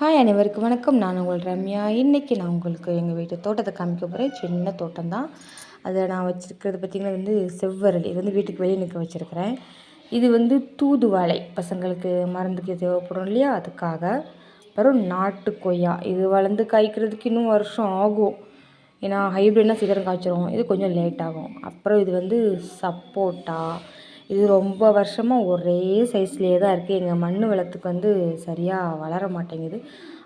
Hi அனைவருக்கும் வணக்கம். நான் உங்கள் ரம்யா. இன்றைக்கி நான் உங்களுக்கு எங்கள் வீட்டு தோட்டத்தை காமிக்க போகிறேன் சின்ன தோட்டம் தான் அதை நான் வச்சுருக்கிறது பார்த்திங்கன்னா வந்து செவ்வரல். இது வந்து வீட்டுக்கு வெளியே நிற்க வச்சுருக்கிறேன். இது வந்து தூதுவாழை பசங்களுக்கு மருந்துக்கு தேவைப்படும் இல்லையா? அதுக்காக. அப்புறம் நாட்டு கொய்யா. இது வளர்ந்து காய்க்கிறதுக்கு இன்னும் வருஷம் ஆகும். ஏன்னா ஹைப்ரிட்னா சீக்கிரம் காய்ச்சிரும். இது கொஞ்சம் லேட் ஆகும். அப்புறம் இது வந்து சப்போட்டா. இது ரொம்ப வருஷமாக ஒரே சைஸ்லேயே தான் இருக்குது எங்கள் மண் வளத்துக்கு வந்து சரியாக வளர மாட்டேங்குது.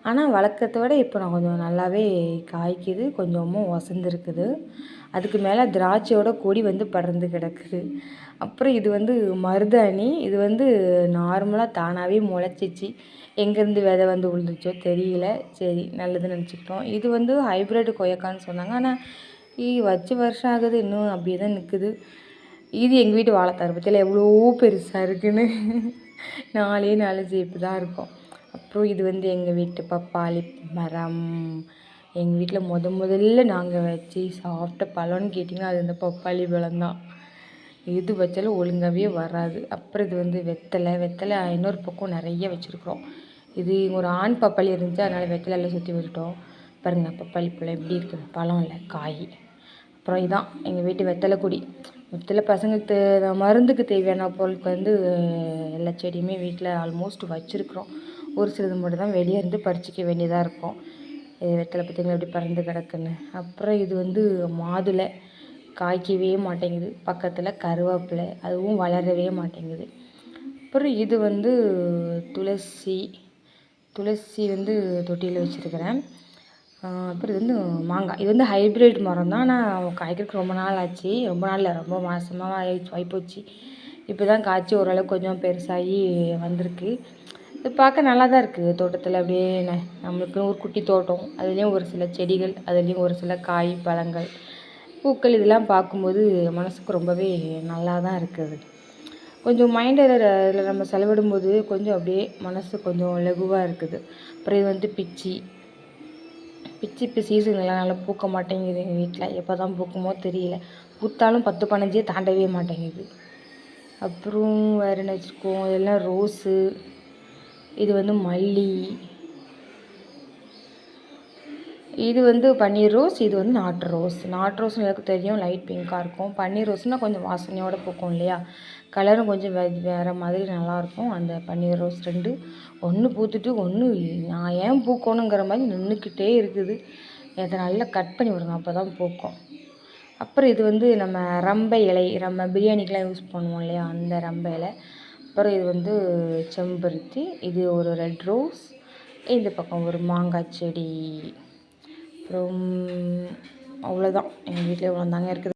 ஆனால் வளர்க்கறத விட இப்போ நான் கொஞ்சம் நல்லாவே காய்க்குது கொஞ்சமும் வசந்துருக்குது அதுக்கு மேலே திராட்சையோட கொடி வந்து பறந்து கிடக்குது. அப்புறம் இது வந்து மருதாணி இது வந்து நார்மலாக தானாகவே முளைச்சிச்சு. எங்கேருந்து விதை வந்து விழுந்துச்சோ தெரியல. சரி நல்லதுன்னு நினச்சிக்கிட்டோம். இது வந்து ஹைப்ரிட் கொய்யக்கான்னு சொன்னாங்க. ஆனால் வச்சு வருஷம் ஆகுது. இன்னும் அப்படியே தான் நிற்குது இது எங்கள் வீட்டு வாழைத்தார் பற்றியில் எவ்வளோ பெருசாக இருக்குன்னு. நாலே நாலு ஜேப்பு தான் இருக்கும். அப்புறம் இது வந்து எங்கள் வீட்டு பப்பாளி மரம். எங்கள் வீட்டில் முத முதல்ல நாங்கள் வச்சு சாப்பிட்ட பழம்னு கேட்டிங்கன்னா அது இந்த பப்பாளி பழம் தான். எது வச்சாலும் ஒழுங்காகவே வராது. அப்புறம் இது வந்து வெத்தலை. வெத்தலை இன்னொரு பக்கம் நிறைய வச்சுருக்குறோம். இது ஒரு ஆண் பப்பாளி இருந்துச்சு அதனால் வெத்தலை எல்லாம் சுற்றி விட்டுட்டோம். பாருங்கள் பப்பாளி பழம் எப்படி இருக்குது பழம் இல்லை காய். அப்புறம் இதான் எங்கள் வீட்டு வெத்தலை கொடி. மொத்தத்தில் பசங்களுக்கு தே மருந்துக்கு தேவையான பொருட்கள் வந்து எல்லா செடியுமே வீட்டில் ஆல்மோஸ்ட் வச்சுருக்குறோம். ஒரு சிலது மட்டும் தான் வெளியே இருந்து பறிச்சிக்க வேண்டியதாக இருக்கும். இது வெத்தலை பார்த்திங்களா எப்படி பறந்து கிடக்குன்னு. அப்புறம் இது வந்து மாதுளை. காய்க்கவே மாட்டேங்குது. பக்கத்தில் கருவேப்பிலை. அதுவும் வளரவே மாட்டேங்குது. அப்புறம் இது வந்து துளசி. துளசி வந்து தொட்டியில் வச்சுருக்கிறேன். அப்புறம் இது வந்து மாங்காய். இது வந்து ஹைப்ரிட் மரம் தான். ஆனால் காய்க்கிறதுக்கு ரொம்ப நாள் ஆச்சு. ரொம்ப நாள் ரொம்ப மாதமாக ஆயிடுச்சு ஆகிப்போச்சு இப்போ தான் காய்ச்சி ஓரளவுக்கு கொஞ்சம் பெருசாகி வந்திருக்கு. இது பார்க்க நல்லா தான் இருக்குது தோட்டத்தில் அப்படியே நம்மளுக்கு ஒரு குட்டி தோட்டம். அதுலேயும் ஒரு சில செடிகள் அதுலேயும் ஒரு சில காய் பழங்கள் பூக்கள் இதெல்லாம் பார்க்கும்போது மனதுக்கு ரொம்பவே நல்லா தான் இருக்குது கொஞ்சம் மைண்டில் அதில் நம்ம செலவிடும்போது கொஞ்சம் அப்படியே மனசு கொஞ்சம் லகுவாக இருக்குது. அப்புறம் இது வந்து பிச்சி பிச்சி இப்போ சீசன்லாம் நல்லா பூக்க மாட்டேங்குது எங்கள் வீட்டில் எப்போ தான் பூக்குமோ தெரியல. பூத்தாலும் பத்து பதினஞ்சே தாண்டவே மாட்டேங்குது. அப்புறம் வேறு என்ன வச்சுருக்கோம்? இதெல்லாம் ரோஸு இது வந்து மல்லி இது வந்து பன்னீர் ரோஸ் இது வந்து நாட்டு ரோஸ். நாட்டு ரோஸ் எனக்கு தெரியும் லைட் பிங்காக இருக்கும். பன்னீர் ரோஸ்னால் கொஞ்சம் வாசனையோடு பூக்கும் இல்லையா? கலரும் கொஞ்சம் வே வேறு மாதிரி நல்லாயிருக்கும் அந்த பன்னீர் ரோஸ் ரெண்டு ஒன்று பூத்துட்டு ஒன்று நான் ஏன் பூக்கணுங்கிற மாதிரி நின்றுக்கிட்டே இருக்குது. இதை நல்லா கட் பண்ணி விடணும் அப்போ தான் பூக்கும். அப்புறம் இது வந்து நம்ம ரம்பை இலை நம்ம பிரியாணிக்கெலாம் யூஸ் பண்ணுவோம் இல்லையா? அந்த ரம்பை இலை. அப்புறம் இது வந்து செம்பருத்தி இது ஒரு ரெட் ரோஸ் இந்த பக்கம் ஒரு மாங்காய் செடி. அப்புறம் அவ்வளோதான் எங்கள் வீட்டில் இவ்வளோ தாங்க இருக்குது.